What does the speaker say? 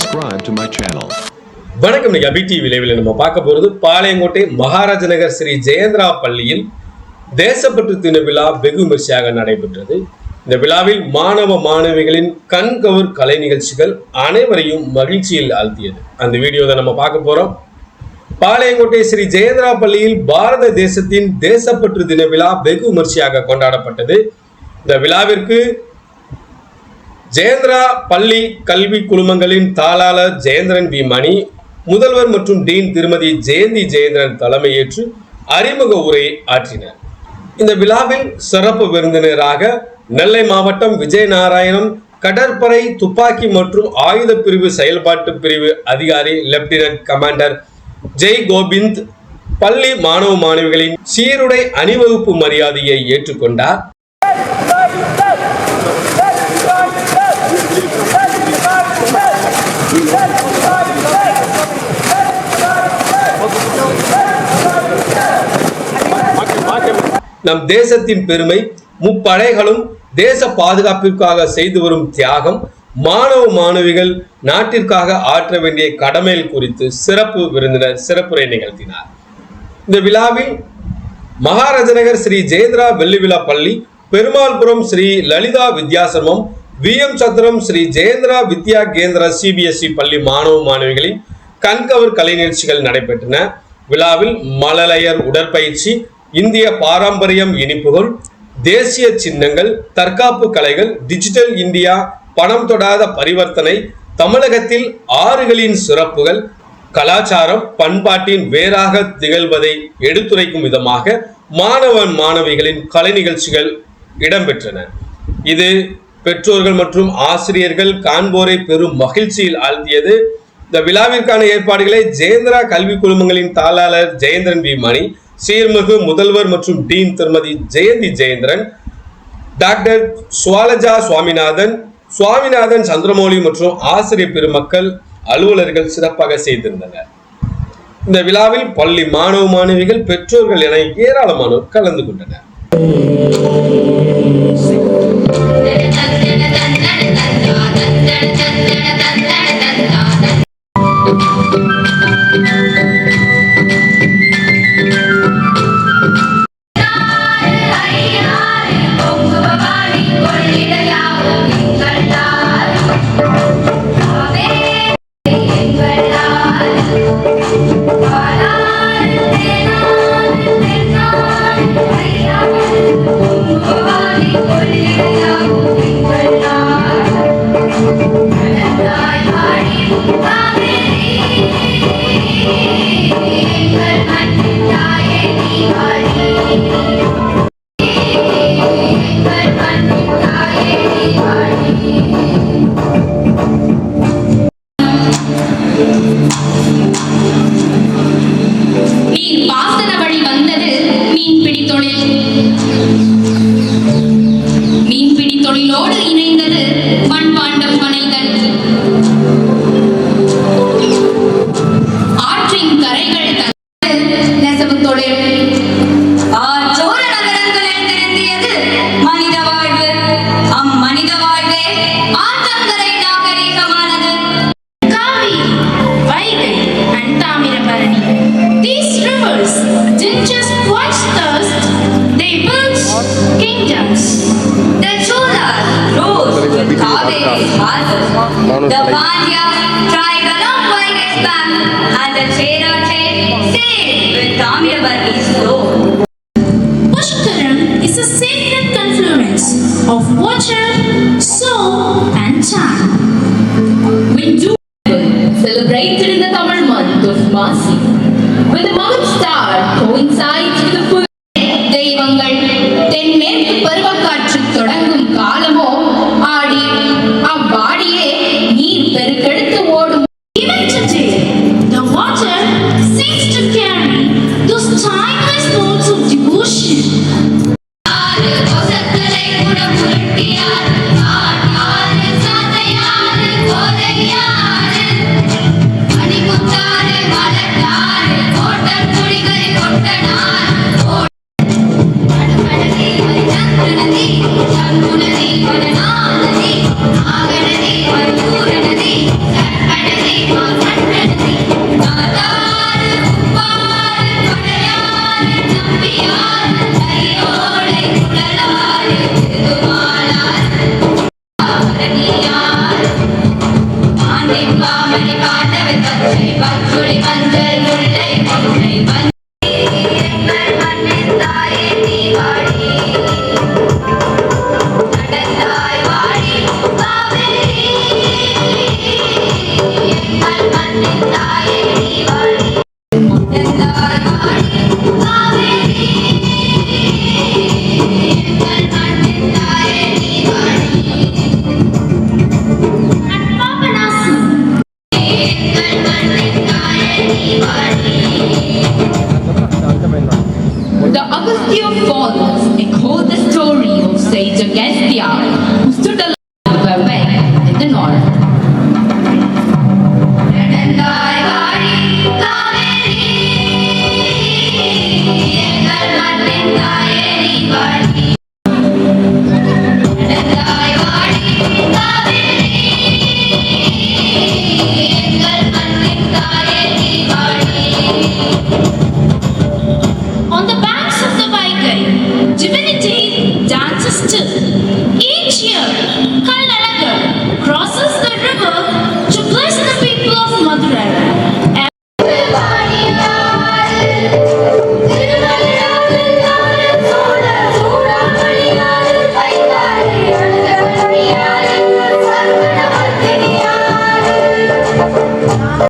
subscribe to my channel. வணக்கம் இன்னைக்கு அபி TV விளைவில் நம்ம பார்க்க போறது பாளையங்கோட்டை மகாராஜ நகர் ஸ்ரீ ஜெயந்திரா பள்ளியில் தேசப்பற்று தின விழா வெகு விமர்சையாக நடைபெற்றது. இந்த விழாவில் மாணவ மாணவிகளின் கண்கவர் கலை நிகழ்ச்சிகள் அனைவரையும் மகிழ்ச்சியில் ஆழ்த்தியது. அந்த வீடியோ தான் நம்ம பார்க்க போறோம். பாளையங்கோட்டை ஸ்ரீ ஜெயேந்திரா பள்ளியில் பாரத தேசத்தின் தேசப்பற்று தின விழா வெகு விமர்சையாக கொண்டாடப்பட்டது. இந்த விழாவிற்கு ஜெயந்திரா பள்ளி கல்வி குழுமங்களின் தாளாளர் ஜெயந்திரன் வி. மணி முதல்வர் மற்றும் டீன் திருமதி ஜெயந்தி ஜெயேந்திரன் தலைமையேற்று அறிமுக உரை ஆற்றினர். இந்த விழாவில் சிறப்பு விருந்தினராக நெல்லை மாவட்டம் விஜயநாராயணம் கடற்படை துப்பாக்கி மற்றும் ஆயுத பிரிவு செயல்பாட்டு பிரிவு அதிகாரி லெப்டினன்ட் கமாண்டர் ஜெய் கோபிந்த் பள்ளி மாணவ மாணவிகளின் சீருடை அணிவகுப்பு மரியாதையை ஏற்றுக்கொண்டார். நம் தேசத்தின் பெருமை முப்படைகளும் தேச பாதுகாப்பிற்காக செய்து வரும் தியாகம் மாணவ மாணவிகள் நாட்டிற்காக ஆற்ற வேண்டிய கடமைகள் குறித்து சிறப்பு விருந்தினர் சிறப்புரை நிகழ்த்தினார். இந்த விழாவில் மகாராஜநகர் ஸ்ரீ ஜெயந்திரா வெள்ளி விழா பள்ளி பெருமாள்புரம் ஸ்ரீ லலிதா வித்யாசிரமம் விஎம் சத்திரம் ஸ்ரீ ஜெயேந்திரா வித்யா கேந்திரா சிபிஎஸ்இ பள்ளி மாணவ மாணவிகளின் கண்கவர் கலை நிகழ்ச்சிகள் நடைபெற்றன. விழாவில் மழலையர் உடற்பயிற்சி இந்திய பாரம்பரியம் இனிப்புகள் தேசிய சின்னங்கள் தற்காப்பு கலைகள் டிஜிட்டல் இந்தியா பணம் தொடாத பரிவர்த்தனை தமிழகத்தில் ஆறுகளின் சிறப்புகள் கலாச்சாரம் பண்பாட்டின் வேறாக திகழ்வதை எடுத்துரைக்கும் விதமாக மாணவன் மாணவிகளின் கலை நிகழ்ச்சிகள் இடம்பெற்றன. இது பெற்றோர்கள் மற்றும் ஆசிரியர்கள் காண்போரை பெரும் மகிழ்ச்சியில் ஆழ்த்தியது. இந்த விழாவிற்கான ஏற்பாடுகளை ஜெயேந்திரா கல்வி குழுமங்களின் தாளாளர் ஜெயேந்திரன் வி. மணி சீர்மிகு முதல்வர் மற்றும் டீன் திருமதி ஜெயந்தி ஜெயேந்திரன் டாக்டர் சுவாலஜா சுவாமிநாதன் சுவாமிநாதன் சந்திரமௌலி மற்றும் ஆசிரியர் பெருமக்கள் அலுவலர்கள் சிறப்பாக செய்திருந்தனர். இந்த விழாவில் பள்ளி மாணவ மாணவிகள் பெற்றோர்கள் என ஏராளமானோர் கலந்து கொண்டனர். Thank you. The Pandya tried along Vaiga's bank, and the Chera sailed with Tamirabarni's flow. Pushkaram is a sacred confluence of water, soul, and time. When you celebrated in the Tamil month of Masi, when the month star coincides with the full தெய்வங்கள் தென்மேற்கு பருவக்காற்று பத்துளி பந்தல் We who stood alone with in the north.